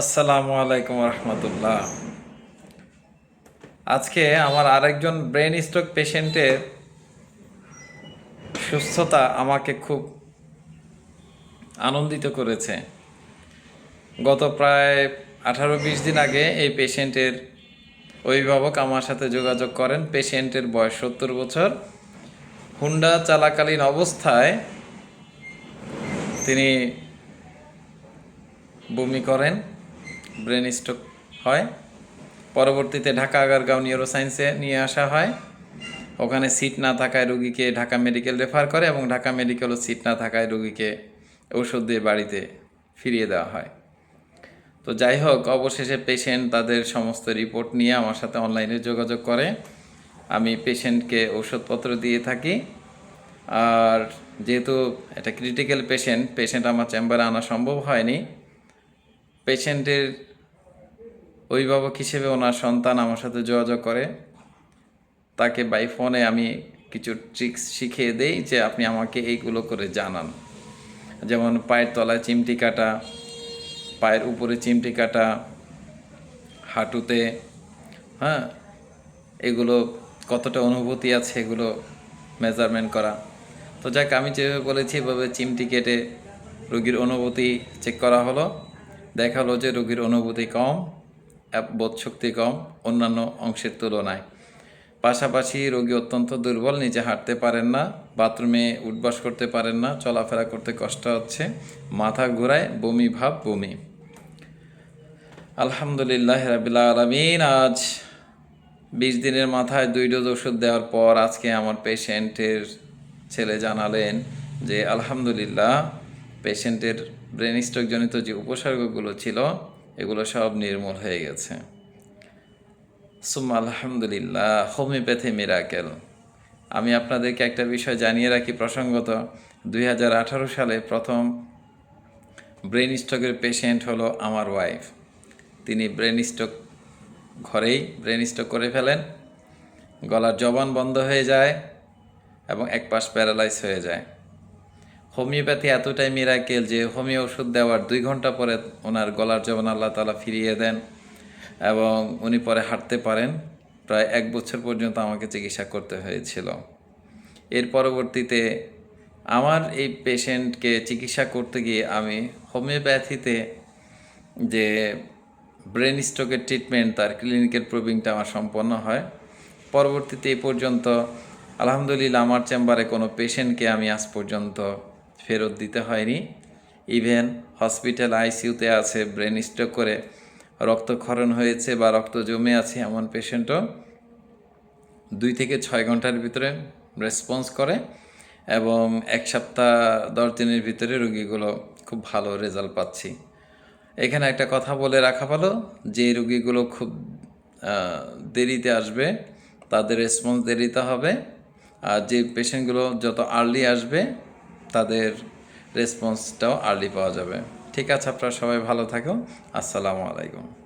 আসসালামু আলাইকুম রহমতুল্লাহ। আজকে আমার আরেকজন ব্রেন স্ট্রোক পেশেন্টের সুস্থতা আমাকে খুব আনন্দিত করেছে। গত প্রায় আঠারো বিশ দিন আগে এই পেশেন্টের অভিভাবক আমার সাথে যোগাযোগ করেন। পেশেন্টের বয়স সত্তর বছর। হুন্ডা চালাকালীন অবস্থায় তিনি বমি করেন। ব্রেন স্ট্রোক হয়। পরবর্তীতে ঢাকা আগারগাঁও নিউরোসায়েন্সে নিয়ে আসা হয়। ওখানে সিট না থাকায় রুগীকে ঢাকা মেডিকেল রেফার করে এবং ঢাকা মেডিকেলও সিট না থাকায় রুগীকে ওষুধ দিয়ে বাড়িতে ফিরিয়ে দেওয়া হয়। তো যাই হোক, অবশেষে পেশেন্ট তাদের সমস্ত রিপোর্ট নিয়ে আমার সাথে অনলাইনে যোগাযোগ করে। আমি পেশেন্টকে ওষুধপত্র দিয়ে থাকি। আর যেহেতু এটা ক্রিটিক্যাল পেশেন্ট পেশেন্ট আমার চেম্বারে আনা সম্ভব হয়নি পেশেন্টের অভিভাবক হিসেবে ওনার সন্তান আমার সাথে যোগাযোগ করে। তাকে বাই ফোনে আমি কিছু ট্রিক্স শিখিয়ে দেই যে আপনি আমাকে এইগুলো করে জানান। যেমন পায়ের তলায় চিমটি কাটা, পায়ের উপরে চিমটি কাটা, হাঁটুতে হ্যাঁ এগুলো কতটা অনুভূতি আছে এগুলো মেজারমেন্ট করা। তো যাক, আমি যেভাবে বলেছি, এভাবে চিমটি কেটে রোগীর অনুভূতি চেক করা হলো। দেখা হলো যে রোগীর অনুভূতি কম বোধ শক্তি কম অন্যান্য অংশের তুলনায়। পাশাপাশি রোগী অত্যন্ত দুর্বল, নিজে হাঁটতে পারেন না, বাথরুমে উঠবাস করতে পারেন না, চলাফেরা করতে কষ্ট হচ্ছে, মাথা ঘোরায় বমি ভাব বমি। আলহামদুলিল্লাহ রাবিল্লা আলমিন, আজ বিশ দিনের মাথায় দুই ডোজ ওষুধ দেওয়ার পর আজকে আমার পেশেন্টের ছেলে জানালেন যে, আলহামদুলিল্লাহ পেশেন্টের ব্রেন স্ট্রোকজনিত যে উপসর্গগুলো ছিল, এগুলো সব নির্মূল হয়ে গেছে। সুম্মা আলহামদুলিল্লাহ, হোমিওপ্যাথি মিরাকেল। আমি আপনাদেরকে একটা বিষয় জানিয়ে রাখি প্রসঙ্গত, দুই হাজার আঠারো সালে প্রথম ব্রেন স্ট্রোকের পেশেন্ট হলো আমার ওয়াইফ। তিনি ব্রেন স্ট্রোক ঘরেই ব্রেন স্ট্রোক করে ফেলেন, গলার জবান বন্ধ হয়ে যায় এবং এক পাশ প্যারালাইজ হয়ে যায়। হোমিওপ্যাথি এতটাই মিরাকেল যে হোমিও ওষুধ দেওয়ার দুই ঘণ্টা পরে ওনার গলার জবান আল্লাহ তালা ফিরিয়ে দেন এবং উনি পরে হাঁটতে পারেন। প্রায় এক বছর পর্যন্ত আমাকে চিকিৎসা করতে হয়েছিল। এর পরবর্তীতে আমার এই পেশেন্টকে চিকিৎসা করতে গিয়ে আমি হোমিওপ্যাথিতে যে ব্রেন স্ট্রোকের ট্রিটমেন্ট তার ক্লিনিকের প্রবিংটা আমার সম্পন্ন হয়। পরবর্তীতে এই পর্যন্ত আলহামদুলিল্লাহ আমার চেম্বারে কোনো পেশেন্টকে আমি আজ পর্যন্ত ফেরত দিতে হয়নি। ইভেন হসপিটাল আইসিইউতে আছে ব্রেন স্ট্রোক করে রক্তক্ষরণ হয়েছে বা রক্ত জমে আছে এমন পেশেন্টও দুই থেকে ছয় ঘণ্টার ভিতরে রেসপন্স করে এবং এক সপ্তাহ দশ দিনের ভিতরে রুগীগুলো খুব ভালো রেজাল্ট পাচ্ছি। এখানে একটা কথা বলে রাখা ভালো, যে রুগীগুলো খুব দেরিতে আসবে, তাদের রেসপন্স দেরিতে হবে। আর যে পেশেন্টগুলো যত আর্লি আসবে তাদের রেসপন্সটাও আর্লি পাওয়া যাবে। ঠিক আছে আপনারা সবাই ভালো থাকুন। আসসালামু আলাইকুম।